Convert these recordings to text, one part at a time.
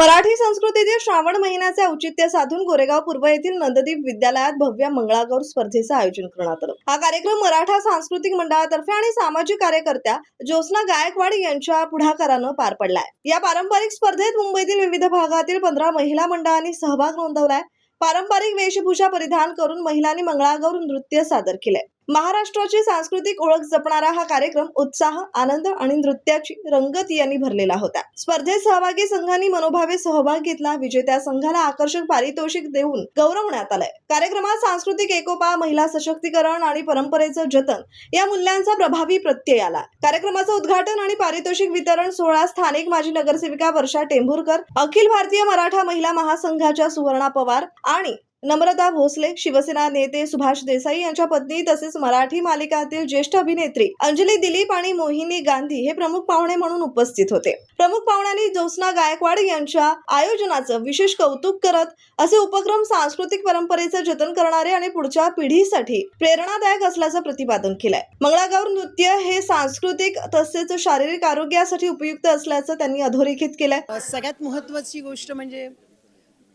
मराठी संस्कृतीतील श्रावण महिन्याचे औचित्य साधून गोरेगाव पूर्व येथील नंददीप विद्यालयात भव्य मंगळागौर स्पर्धेचं आयोजन करण्यात आलं. हा कार्यक्रम मराठा सांस्कृतिक मंडळातर्फे आणि सामाजिक कार्यकर्त्या ज्योत्स्ना गायकवाड यांच्या पुढाकारानं पार पडलाय. या पारंपरिक स्पर्धेत मुंबईतील विविध भागातील पंधरा महिला मंडळांनी सहभाग नोंदवलाय. पारंपरिक वेशभूषा परिधान करून महिलांनी मंगळागौर नृत्य सादर केलंय. महाराष्ट्राची सांस्कृतिक ओळख जपणारा हा कार्यक्रम उत्साह आनंद आणि नृत्याची रंगत यांनी भरलेला होता. स्पर्धेत सहभागी संघांनी मनोभावे सहभाग घेतला विजेत्या संघाला आकर्षक पारितोषिक देऊन गौरवण्यात आलंय. कार्यक्रमात सांस्कृतिक एकोपा महिला सशक्तीकरण आणि परंपरेचं जतन या मूल्यांचा प्रभावी प्रत्यय आला. कार्यक्रमाचं उद्घाटन आणि पारितोषिक वितरण सोहळा स्थानिक माजी नगरसेविका वर्षा टेंभुरकर अखिल भारतीय मराठा महिला महासंघाच्या सुवर्णा पवार आणि नम्रता भोसले शिवसेना नेते सुभाष देसाई यांच्या पत्नी तसेच मराठी मालिकातील ज्येष्ठ अभिनेत्री अंजली दिलीप आणि मोहिनी गांधी हे प्रमुख पाहुणे म्हणून उपस्थित होते. प्रमुख पाहुण्यांनी ज्योत्स्ना गायकवाड यांच्या आयोजनाचं विशेष कौतुक करत असे उपक्रम सांस्कृतिक परंपरेचं जतन करणारे आणि पुढच्या पिढीसाठी प्रेरणादायक असल्याचं प्रतिपादन केलंय. मंगळागौर नृत्य हे सांस्कृतिक तसेच शारीरिक आरोग्यासाठी उपयुक्त असल्याचं त्यांनी अधोरेखित केलंय. सगळ्यात महत्त्वाची गोष्ट म्हणजे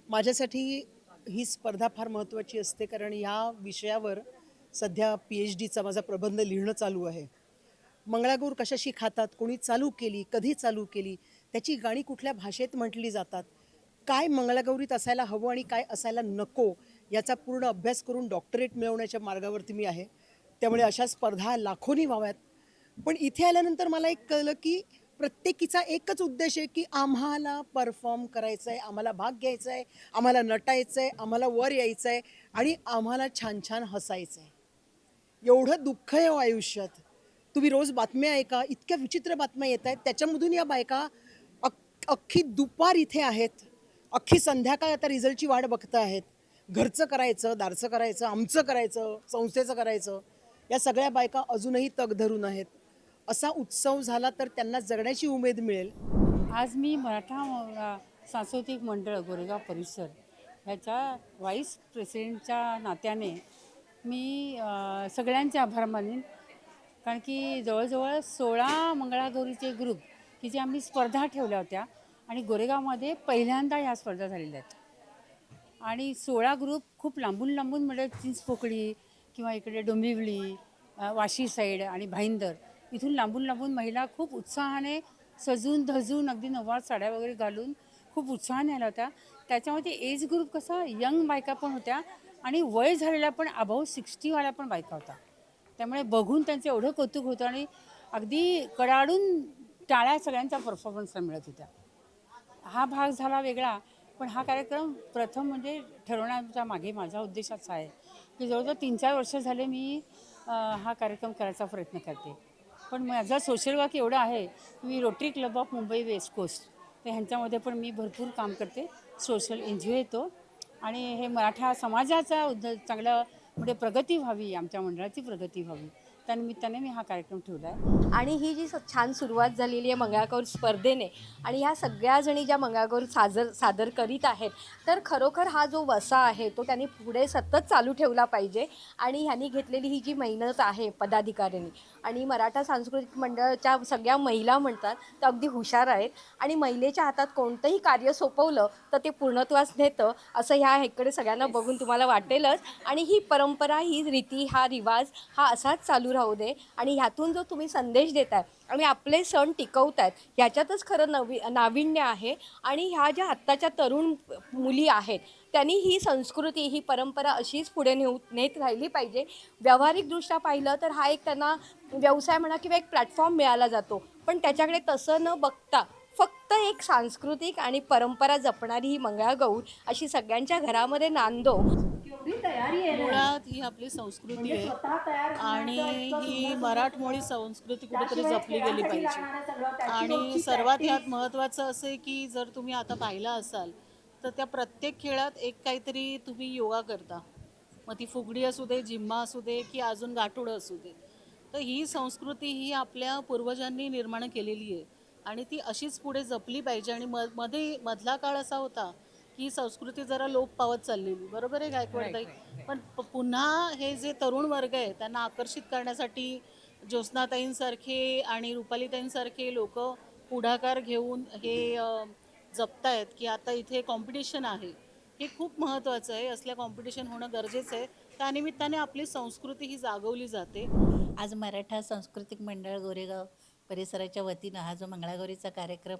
माझ्यासाठी ही स्पर्धा फार महत्त्वाची असते कारण या विषयावर सध्या पी एच डीचा माझा प्रबंध लिहिणं चालू आहे. मंगळागौर कशाशी खातात कोणी चालू केली कधी चालू केली त्याची गाणी कुठल्या भाषेत म्हटली जातात काय मंगळागौरीत असायला हवं आणि काय असायला नको याचा पूर्ण अभ्यास करून डॉक्टरेट मिळवण्याच्या मार्गावरती मी आहे. त्यामुळे अशा स्पर्धा लाखोनी व्हाव्यात. पण इथे आल्यानंतर मला एक कळलं की प्रत्येकीचा एकच उद्देश आहे की आम्हाला परफॉर्म करायचं आहे आम्हाला भाग घ्यायचा आहे आम्हाला नटायचं आहे आम्हाला वर यायचं आहे आणि आम्हाला छान छान हसायचं आहे एवढं दुःख आहे हो आयुष्यात. तुम्ही रोज बातम्या ऐका इतक्या विचित्र बातम्या येत आहेत. त्याच्यामधून या बायका अख अख्खी दुपार इथे आहेत. अख्खी संध्याकाळ आता रिझल्टची वाट बघत आहेत घरचं करायचं दारचं करायचं आमचं करायचं संस्थेचं करायचं. या सगळ्या बायका अजूनही तग धरून आहेत. असा उत्सव झाला तर त्यांना जगण्याची उमेद मिळेल. आज मी मराठा सांस्कृतिक मंडळ गोरेगाव परिसर ह्याच्या व्हाईस प्रेसिडेंटच्या नात्याने मी सगळ्यांचे आभार मानेन. कारण की जवळजवळ सोळा मंगळागौरीचे ग्रुप की जे आम्ही स्पर्धा ठेवल्या होत्या आणि गोरेगावमध्ये पहिल्यांदा ह्या स्पर्धा झालेल्या आहेत. आणि सोळा ग्रुप खूप लांबून लांबून म्हणजे चिंचपोकळी किंवा इकडे डोंबिवली वाशी साईड आणि भाईंदर इथून लांबून लांबून महिला खूप उत्साहाने सजून धजून अगदी नववार साड्या वगैरे घालून खूप उत्साहाने आल्या होत्या. त्याच्यामध्ये एज ग्रुप कसा यंग बायका पण होत्या आणि वय झालेल्या पण अबाऊ सिक्स्टीवाल्या पण बायका होत्या. त्यामुळे बघून त्यांचं एवढं कौतुक होतं आणि अगदी कडाडून टाळ्या सगळ्यांचा परफॉर्मन्सला मिळत होत्या. हा भाग झाला वेगळा पण हा कार्यक्रम प्रथम म्हणजे ठरवण्याच्या मागे माझा उद्देश असा आहे. की जवळजवळ तीन चार वर्ष झाले मी हा कार्यक्रम करायचा प्रयत्न करते. पण माझा सोशल वर्क एवढं आहे मी rotary club of Mumbai west coast तर ह्यांच्यामध्ये पण मी भरपूर काम करते सोशल एन जी ओ येतो. आणि हे मराठा समाजाचा उद्ध चांगलं म्हणजे प्रगती व्हावी आमच्या मंडळाची प्रगती व्हावी. त्यानिमित्ताने मी हा कार्यक्रम ठेवला आहे. आणि ही जी स- छान सुरुवात झालेली आहे मंगळागौर स्पर्धेने आणि ह्या सगळ्या जणी ज्या मंगळागौर सादर सादर करीत आहेत तर खरोखर हा जो वसा आहे तो त्यांनी पुढे सतत चालू ठेवला पाहिजे आणि ह्यांनी घेतलेली ही जी मेहनत आहे पदाधिकाऱ्यांनी आणि मराठा सांस्कृतिक मंडळाच्या सगळ्या महिला म्हणतात तर अगदी हुशार आहेत आणि महिलेच्या हातात कोणतंही कार्य सोपवलं तर ते पूर्णत्वास नेतं असं ह्या इकडे सगळ्यांना बघून तुम्हाला वाटेलच. आणि ही परंपरा ही रीती हा रिवाज हा असाच चालू राहू दे. आणि ह्यातून जो तुम्ही संदेश देताय आणि आपले सण टिकवतायत ह्याच्यातच खरं नवी नाविन्य आहे. आणि ह्या ज्या आत्ताच्या तरुण मुली आहेत त्यांनी ही संस्कृती ही परंपरा अशीच पुढे नेऊ नेत राहिली पाहिजे. व्यावहारिकदृष्ट्या पाहिलं तर हा एक त्यांना व्यवसाय म्हणा किंवा एक प्लॅटफॉर्म मिळाला जातो. पण त्याच्याकडे तसं न बघता फक्त एक सांस्कृतिक आणि परंपरा जपणारी ही मंगळागौर अशी सगळ्यांच्या घरामध्ये नांदो. मुळात ही आपली संस्कृती आहे. आणि ही मराठमोळी संस्कृती कुठेतरी जपली गेली पाहिजे. आणि सर्वात यात महत्त्वाचं असं आहे की जर तुम्ही आता पाहिलं असाल तर त्या प्रत्येक खेळात एक काहीतरी तुम्ही योगा करता. मग ती फुगडी असू दे जिम्मा असू दे की अजून गाठोडं असू दे. तर ही संस्कृती ही आपल्या पूर्वजांनी निर्माण केलेली आहे. आणि ती अशीच पुढे जपली पाहिजे. आणि म मध्ये मधला काळ असा होता ही संस्कृती जरा लोप पावत चाललेली. बरोबर आहे गायकवाडताई पण प- पुन्हा हे जे तरुण वर्ग आहे त्यांना आकर्षित करण्यासाठी ज्योत्स्नाताईंसारखे आणि रुपालीताईंसारखे लोक पुढाकार घेऊन हे अ, जपतायत की आता इथे कॉम्पिटिशन आहे. हे खूप महत्त्वाचं आहे. असल्या कॉम्पिटिशन होणं गरजेचं आहे. त्यानिमित्ताने आपली संस्कृती ही जागवली जाते. आज मराठा सांस्कृतिक मंडळ गोरेगाव परिसराच्या वतीनं हा जो मंगळागौरीचा कार्यक्रम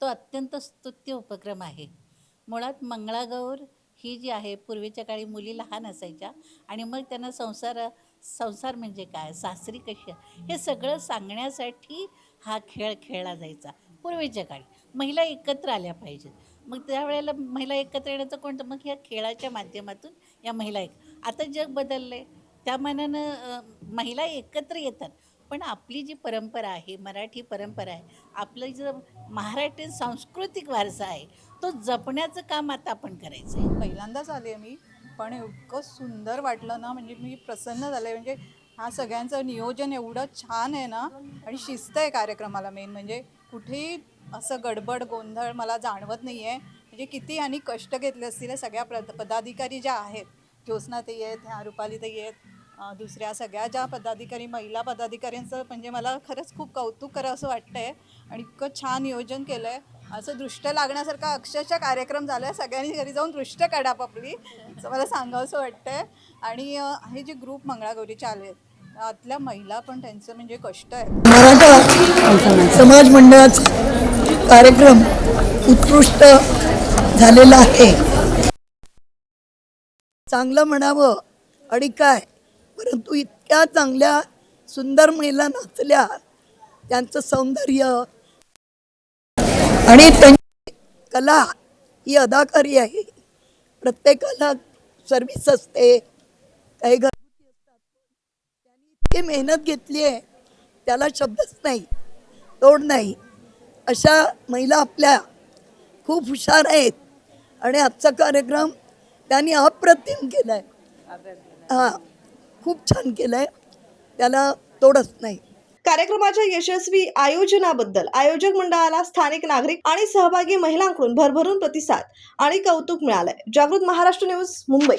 तो अत्यंत स्तुत्य उपक्रम आहे. मुळात मंगळागौर ही जी आहे पूर्वीच्या काळी मुली लहान असायच्या आणि मग त्यांना संसार संसार म्हणजे काय? सासरी कशी आहे, हे सगळं सांगण्यासाठी हा खेळ खेळला जायचा पूर्वीच्या काळी. महिला एकत्र आल्या पाहिजेत. मग त्यावेळेला महिला एकत्र येण्याचं कोणतं? मग ह्या खेळाच्या माध्यमातून या महिला एक आता जग बदललं आहे त्या मानानं महिला एकत्र येतात. पण आपली जी परंपरा आहे मराठी परंपरा आहे आपलं जो महाराष्ट्रीयन सांस्कृतिक वारसा आहे तो जपण्याचं काम आता आपण करायचं आहे पहिल्यांदाच आले मी पण इतकं सुंदर वाटलं ना म्हणजे मी प्रसन्न झाले. म्हणजे हा सगळ्यांचं नियोजन एवढं छान आहे ना आणि शिस्त आहे कार्यक्रमाला मेन. म्हणजे कुठेही असं गडबड गोंधळ मला जाणवत नाही आहे म्हणजे किती आणि कष्ट घेतले असतील सगळ्या प्र पदाधिकारी ज्या आहेत ज्योत्स्नाताई आहेत ह्या रुपालीताई आहेत दुसऱ्या सगळ्या ज्या पदाधिकारी महिला पदाधिकाऱ्यांचं म्हणजे मला खरंच खूप कौतुक करा असं वाटतं आहे आणि इतकं छान नियोजन केलं आहे असं दृष्ट लागण्यासारखा अक्षरशः कार्यक्रम झाला आहे सगळ्यांनी घरी जाऊन दृष्ट काढा आपली असं मला सांगावंसं वाटतं आहे आणि हे जे ग्रुप मंगळागौरीचे आले आहेत आतल्या महिला पण त्यांचं म्हणजे कष्ट आहे. मराठा समाज मंडळाचा कार्यक्रम उत्कृष्ट झालेला आहे. चांगलं म्हणावं आणि काय? परंतु इतक्या चांगल्या सुंदर महिला नाचल्या त्यांचं सौंदर्य. आणि त्यांची कला ही अदाकारी आहे. प्रत्येकाला सर्विस असते. काही घरगुती असतात त्यांनी इतकी मेहनत घेतली आहे त्याला शब्दच नाही तोड नाही. अशा महिला आपल्या खूप हुशार आहेत. आणि आजचा कार्यक्रम त्यांनी अप्रतिम केला आहे हां. खूप छान केलं आहे त्याला तोडच नाही. कार्यक्रमाच्या यशस्वी आयोजनाबद्दल आयोजक मंडळाला स्थानिक नागरिक आणि सहभागी महिलांकडून भरभरून प्रतिसाद आणि कौतुक मिळालंय. जागृत महाराष्ट्र न्यूज मुंबई.